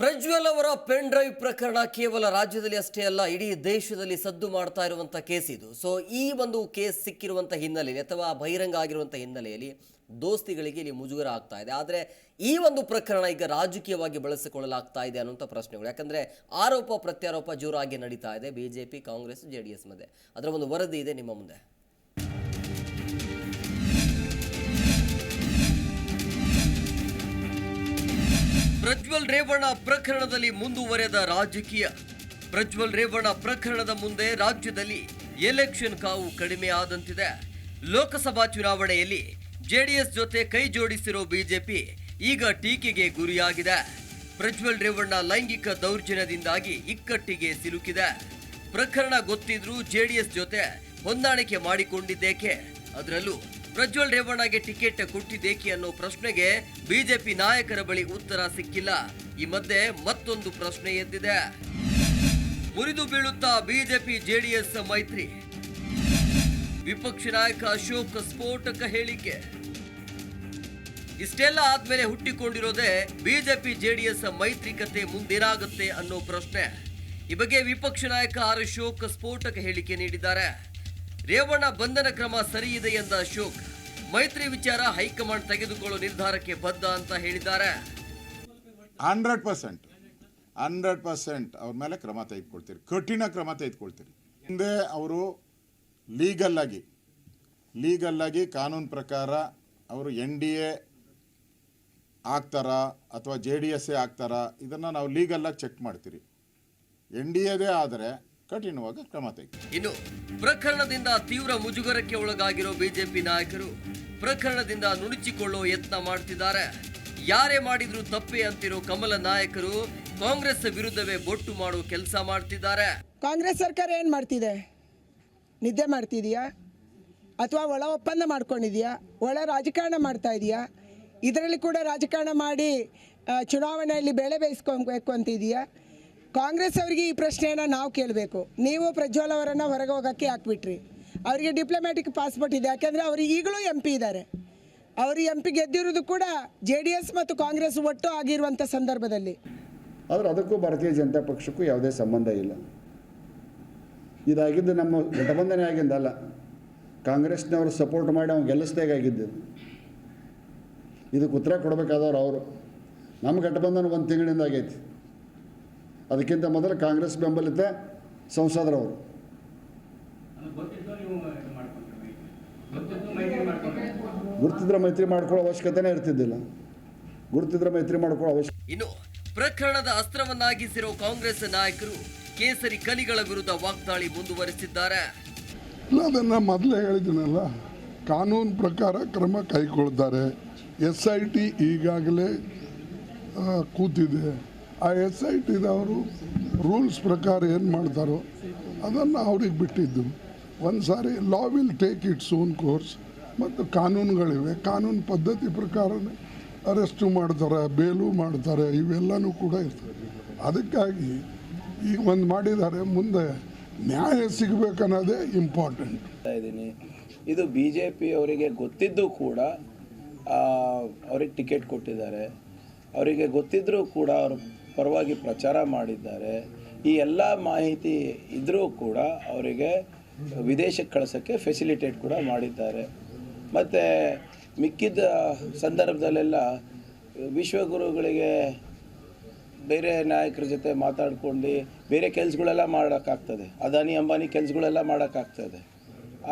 ಪ್ರಜ್ವಲ್ ಅವರ pen drive ಪ್ರಕರಣ ಕೇವಲ ರಾಜ್ಯದಲ್ಲಿ ಅಷ್ಟೇ ಅಲ್ಲ, ಇಡೀ ದೇಶದಲ್ಲಿ ಸದ್ದು ಮಾಡ್ತಾ ಇರುವಂಥ ಕೇಸ್ ಇದು. ಸೊ ಈ ಒಂದು ಕೇಸ್ ಸಿಕ್ಕಿರುವಂಥ ಹಿನ್ನೆಲೆಯಲ್ಲಿ ಅಥವಾ ಬಹಿರಂಗ ಆಗಿರುವಂಥ ಹಿನ್ನೆಲೆಯಲ್ಲಿ ದೋಸ್ತಿಗಳಿಗೆ ಇಲ್ಲಿ ಮುಜುಗರ ಆಗ್ತಾ ಇದೆ. ಆದರೆ ಈ ಒಂದು ಪ್ರಕರಣ ಈಗ ರಾಜಕೀಯವಾಗಿ ಬಳಸಿಕೊಳ್ಳಲಾಗ್ತಾ ಇದೆ ಅನ್ನುವಂಥ ಪ್ರಶ್ನೆಗಳು. ಯಾಕಂದ್ರೆ ಆರೋಪ ಪ್ರತ್ಯಾರೋಪ ಜೋರಾಗಿ ನಡೀತಾ ಇದೆ, ಬಿಜೆಪಿ, ಕಾಂಗ್ರೆಸ್ ಜೆ ಡಿ ಮಧ್ಯೆ. ಅದರ ಒಂದು ವರದಿ ಇದೆ ನಿಮ್ಮ ಮುಂದೆ. ಪ್ರಜ್ವಲ್ ರೇವಣ್ಣ ಪ್ರಕರಣದಲ್ಲಿ ಮುಂದುವರೆದ ರಾಜಕೀಯ. ಪ್ರಜ್ವಲ್ ರೇವಣ್ಣ ಪ್ರಕರಣದ ಮುಂದೆ ರಾಜ್ಯದಲ್ಲಿ ಎಲೆಕ್ಷನ್ ಕಾವು ಕಡಿಮೆ ಆದಂತಿದೆ. ಲೋಕಸಭಾ ಚುನಾವಣೆಯಲ್ಲಿ ಜೆಡಿಎಸ್ ಜೊತೆ ಕೈ ಜೋಡಿಸಿರೋ ಬಿಜೆಪಿ ಈಗ ಟೀಕೆಗೆ ಗುರಿಯಾಗಿದೆ. ಪ್ರಜ್ವಲ್ ರೇವಣ್ಣ ಲೈಂಗಿಕ ದೌರ್ಜನ್ಯದಿಂದಾಗಿ ಇಕ್ಕಟ್ಟಿಗೆ ಸಿಲುಕಿದೆ. ಪ್ರಕರಣ ಗೊತ್ತಿದ್ರೂ ಜೆಡಿಎಸ್ ಜೊತೆ ಹೊಂದಾಣಿಕೆ ಮಾಡಿಕೊಂಡಿದ್ದೇಕೆ? ಅದರಲ್ಲೂ ಪ್ರಜ್ವಲ್ ರೇವಣ್ಣಗೆ ಟಿಕೆಟ್ ಕೊಟ್ಟಿದ್ದೇಕೆ ಅನ್ನೋ ಪ್ರಶ್ನೆಗೆ ಬಿಜೆಪಿ ನಾಯಕರ ಬಳಿ ಉತ್ತರ ಸಿಕ್ಕಿಲ್ಲ. ಈ ಮಧ್ಯೆ ಮತ್ತೊಂದು ಪ್ರಶ್ನೆ ಎದ್ದಿದೆ. ಮುರಿದು ಬೀಳುತ್ತಾ ಬಿಜೆಪಿ ಜೆಡಿಎಸ್ ಮೈತ್ರಿ. ವಿಪಕ್ಷ ನಾಯಕ ಅಶೋಕ್ ಸ್ಫೋಟಕ ಹೇಳಿಕೆ. ಇಷ್ಟೆಲ್ಲ ಆದ್ಮೇಲೆ ಹುಟ್ಟಿಕೊಂಡಿರೋದೇ ಬಿಜೆಪಿ ಜೆಡಿಎಸ್ ಮೈತ್ರಿಕತೆ ಮುಂದೇನಾಗುತ್ತೆ ಅನ್ನೋ ಪ್ರಶ್ನೆ. ಈ ಬಗ್ಗೆ ವಿಪಕ್ಷ ನಾಯಕ ಆರ್ ಅಶೋಕ್ ಸ್ಫೋಟಕ ಹೇಳಿಕೆ ನೀಡಿದ್ದಾರೆ. ರೇವಣ್ಣ ಬಂಧನ ಕ್ರಮ ಸರಿ ಇದೆ ಎಂದ ಅಶೋಕ್. ಮೈತ್ರಿ ವಿಚಾರ ಹೈಕಮಾಂಡ್ ತೆಗೆದುಕೊಳ್ಳುವ ನಿರ್ಧಾರಕ್ಕೆ ಬದ್ಧ ಅಂತ ಹೇಳಿದ್ದಾರೆ. Hundred percent. ಹಂಡ್ರೆಡ್ ಪರ್ಸೆಂಟ್ ಅವ್ರ ಮೇಲೆ ಕ್ರಮ ತೆಗೆದುಕೊಳ್ತೀರಿ. ಕಠಿಣ ಕ್ರಮ ತೆಗೆದುಕೊಳ್ತೀರಿ. ಹಿಂದೆ ಅವರು ಲೀಗಲ್ಲಾಗಿ ಲೀಗಲ್ಲಾಗಿ ಕಾನೂನು ಪ್ರಕಾರ ಅವರು ಎನ್ ಡಿ ಎ ಆಗ್ತಾರಾ ಅಥವಾ ಜೆ ಡಿ ಎಸ್ ಎ ಆಗ್ತಾರಾ, ಇದನ್ನು ನಾವು ಲೀಗಲ್ಲಾಗಿ ಚೆಕ್ ಮಾಡ್ತೀರಿ. ಎನ್ ಡಿ ಎದೇ ಆದರೆ ಕಠಿಣವಾಗಿ ಕ್ರಮ ತೆಗೆದು. ಇನ್ನು ಪ್ರಕರಣದಿಂದ ತೀವ್ರ ಮುಜುಗರಕ್ಕೆ ಒಳಗಾಗಿರೋ ಬಿಜೆಪಿ ನಾಯಕರು ಪ್ರಕರಣದಿಂದ ನುಣುಚಿಕೊಳ್ಳೋ ಯತ್ನ ಮಾಡ್ತಿದ್ದಾರೆ. ಯಾರೇ ಮಾಡಿದ್ರು ತಪ್ಪೇ ಅಂತಿರೋ ಕಮಲ ನಾಯಕರು ಕಾಂಗ್ರೆಸ್ ವಿರುದ್ಧವೇ ಬೊಟ್ಟು ಮಾಡೋ ಕೆಲಸ ಮಾಡ್ತಿದ್ದಾರೆ. ಕಾಂಗ್ರೆಸ್ ಸರ್ಕಾರ ಏನು ಮಾಡ್ತಿದೆ? ನಿದ್ದೆ ಮಾಡ್ತಿದೆಯಾ? ಅಥವಾ ಒಳ ಒಪ್ಪಂದ ಮಾಡ್ಕೊಂಡಿದೆಯಾ? ಒಳ ರಾಜಕಾರಣ ಮಾಡ್ತಾ ಇದೆಯಾ? ಇದರಲ್ಲಿ ಕೂಡ ರಾಜಕಾರಣ ಮಾಡಿ ಚುನಾವಣೆಯಲ್ಲಿ ಬೆಳೆ ಬೇಯಿಸ್ಕೊಬೇಕು ಅಂತಿದೆಯಾ? ಕಾಂಗ್ರೆಸ್ ಅವರಿಗೆ ಈ ಪ್ರಶ್ನೆಯನ್ನು ನಾವು ಕೇಳಬೇಕು. ನೀವು ಪ್ರಜ್ವಲ್ ಅವರನ್ನು ಹೊರಗೆ ಹೋಗೋಕ್ಕೆ ಹಾಕ್ಬಿಟ್ರಿ ಅವರಿಗೆ ಡಿಪ್ಲೊಮ್ಯಾಟಿಕ್ ಪಾಸ್ಪೋರ್ಟ್ ಇದೆ. ಯಾಕೆಂದರೆ ಅವರು ಈಗಲೂ ಎಂ ಪಿ ಇದ್ದಾರೆ ಅವರು ಎಂ ಪಿ ಗೆದ್ದಿರೋದು ಕೂಡ ಜೆ ಡಿ ಎಸ್ ಮತ್ತು ಕಾಂಗ್ರೆಸ್ ಒಟ್ಟು ಆಗಿರುವಂಥ ಸಂದರ್ಭದಲ್ಲಿ. ಆದರೆ ಅದಕ್ಕೂ ಭಾರತೀಯ ಜನತಾ ಪಕ್ಷಕ್ಕೂ ಯಾವುದೇ ಸಂಬಂಧ ಇಲ್ಲ. ಇದಾಗಿದ್ದು ನಮ್ಮ ಗಠಬಂಧನೆ ಆಗಿದ್ದಲ್ಲ ಕಾಂಗ್ರೆಸ್ನವರು ಸಪೋರ್ಟ್ ಮಾಡಿ ಅವ್ನು ಗೆಲ್ಲಿಸ್ದಾಗಿದ್ದು ಇದಕ್ಕೆ ಉತ್ತರ ಕೊಡಬೇಕಾದವ್ರು ಅವರು. ನಮ್ಮ ಗಠಬಂಧನ ಒಂದು ತಿಂಗಳಿಂದ ಆಗೈತಿ. ಅದಕ್ಕಿಂತ ಮೊದಲು ಕಾಂಗ್ರೆಸ್ ಬೆಂಬಲಿತ ಸಂಸದರವರು. ಗುರುತಿದ್ರೆ ಮೈತ್ರಿ ಮಾಡ್ಕೊಳ್ಳೋ ಅವಶ್ಯಕತೆನೇ ಇರ್ತಿದ್ದಿಲ್ಲ. ಗುರುತಿದ್ರೆ ಮೈತ್ರಿ ಮಾಡ್ಕೊಳ್ಳೋ ಅವಶ್ಯಕ ಇನ್ನು ಪ್ರಕರಣದ ಅಸ್ತ್ರವನ್ನಾಗಿಸಿರೋ ಕಾಂಗ್ರೆಸ್ ನಾಯಕರು ಕೇಸರಿ ಕಲಿಗಳ ವಿರುದ್ಧ ವಾಗ್ದಾಳಿ ಮುಂದುವರೆಸಿದ್ದಾರೆ. ಅದನ್ನ ಅದನ್ನು ಮೊದಲೇ ಹೇಳಿದ್ದೀನಲ್ಲ ಕಾನೂನು ಪ್ರಕಾರ ಕ್ರಮ ಕೈಗೊಳ್ತಾರೆ. ಎಸ್ ಐ ಟಿ ಈಗಾಗಲೇ ಕೂತಿದೆ. ಆ ಎಸ್ ಐ ಟಿದವರು ರೂಲ್ಸ್ ಪ್ರಕಾರ ಏನು ಮಾಡ್ತಾರೋ ಅದನ್ನು ಅವ್ರಿಗೆ ಬಿಟ್ಟಿದ್ದು. ಒಂದು ಸಾರಿ law will take its own course ಮತ್ತು ಕಾನೂನುಗಳಿವೆ. ಕಾನೂನು ಪದ್ಧತಿ ಪ್ರಕಾರನೇ ಅರೆಸ್ಟು ಮಾಡ್ತಾರೆ, ಬೇಲು ಮಾಡ್ತಾರೆ, ಇವೆಲ್ಲನೂ ಕೂಡ ಇರ್ತದೆ. ಅದಕ್ಕಾಗಿ ಈಗ ಒಂದು ಮಾಡಿದ್ದಾರೆ. ಮುಂದೆ ನ್ಯಾಯ ಸಿಗಬೇಕನ್ನೋದೇ ಇಂಪಾರ್ಟೆಂಟ್ ಇದ್ದೀನಿ. ಇದು ಬಿ ಜೆ ಪಿ ಅವರಿಗೆ ಗೊತ್ತಿದ್ದು ಕೂಡ ಅವ್ರಿಗೆ ಟಿಕೆಟ್ ಕೊಟ್ಟಿದ್ದಾರೆ. ಅವರಿಗೆ ಗೊತ್ತಿದ್ದರೂ ಕೂಡ ಅವ್ರ ಪರವಾಗಿ ಪ್ರಚಾರ ಮಾಡಿದ್ದಾರೆ. ಈ ಎಲ್ಲ ಮಾಹಿತಿ ಇದ್ದರೂ ಕೂಡ ಅವರಿಗೆ ವಿದೇಶಕ್ಕೆ ಕಳ್ಸೋಕ್ಕೆ ಫೆಸಿಲಿಟೇಟ್ ಕೂಡ ಮಾಡಿದ್ದಾರೆ. ಮತ್ತು ಮಿಕ್ಕಿದ ಸಂದರ್ಭದಲ್ಲೆಲ್ಲ ವಿಶ್ವಗುರುಗಳಿಗೆ ಬೇರೆ ನಾಯಕರ ಜೊತೆ ಮಾತಾಡ್ಕೊಂಡು ಬೇರೆ ಕೆಲಸಗಳೆಲ್ಲ ಮಾಡೋಕ್ಕಾಗ್ತದೆ. ಅದಾನಿ ಅಂಬಾನಿ ಕೆಲಸಗಳೆಲ್ಲ ಮಾಡೋಕ್ಕಾಗ್ತದೆ.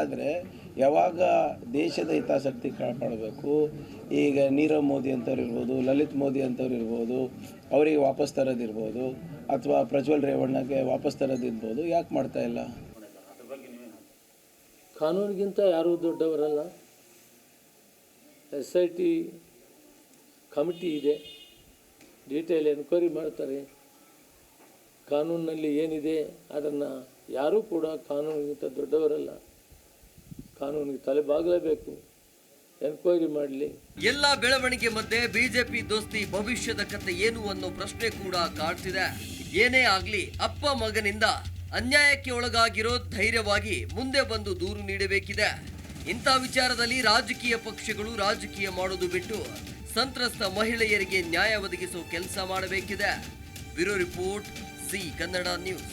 ಆದರೆ ಯಾವಾಗ ದೇಶದ ಹಿತಾಸಕ್ತಿ ಕಾಪಾಡಬೇಕು? ಈಗ ನೀರವ್ ಮೋದಿ ಅಂತವ್ರು ಇರ್ಬೋದು, ಲಲಿತ್ ಮೋದಿ ಅಂಥವ್ರು ಇರ್ಬೋದು, ಅವರಿಗೆ ವಾಪಸ್ ತರೋದಿರ್ಬೋದು ಅಥವಾ ಪ್ರಜ್ವಲ್ ರೇವಣ್ಣಗೆ ವಾಪಸ್ ತರೋದಿರ್ಬೋದು ಯಾಕೆ ಮಾಡ್ತಾ ಇಲ್ಲ? ಕಾನೂನಿಗಿಂತ ಯಾರೂ ದೊಡ್ಡವರಲ್ಲ. ಎಸ್ ಐ ಟಿ ಕಮಿಟಿ ಇದೆ. ಡೀಟೇಲ್ ಎನ್ಕ್ವೈರಿ ಮಾಡ್ತಾರೆ. ಕಾನೂನಿನಲ್ಲಿ ಏನಿದೆ ಅದನ್ನು ಯಾರೂ ಕೂಡ ಕಾನೂನಿಗಿಂತ ದೊಡ್ಡವರಲ್ಲ. ಕಾನೂನಿಗೆ ತಲೆಬಾಗಲೇಬೇಕು. ಎನ್ಕ್ವೈರಿ ಮಾಡಲಿ. ಎಲ್ಲ ಬೆಳವಣಿಗೆ ಮಧ್ಯೆ ಬಿಜೆಪಿ ದೋಸ್ತಿ ಭವಿಷ್ಯದ ಕತೆ ಏನು ಅನ್ನೋ ಪ್ರಶ್ನೆ ಕೂಡ ಕಾಡ್ತಿದೆ. ಏನೇ ಆಗಲಿ, ಅಪ್ಪ ಮಗನಿಂದ ಅನ್ಯಾಯಕ್ಕೆ ಒಳಗಾಗಿರೋ ಧೈರ್ಯವಾಗಿ ಮುಂದೆ ಬಂದು ದೂರು ನೀಡಬೇಕಿದೆ. ಇಂಥ ವಿಚಾರದಲ್ಲಿ ರಾಜಕೀಯ ಪಕ್ಷಗಳು ರಾಜಕೀಯ ಮಾಡೋದು ಬಿಟ್ಟು ಸಂತ್ರಸ್ತ ಮಹಿಳೆಯರಿಗೆ ನ್ಯಾಯ ಒದಗಿಸೋ ಕೆಲಸ ಮಾಡಬೇಕಿದೆ. Bureau report, Zee Kannada news.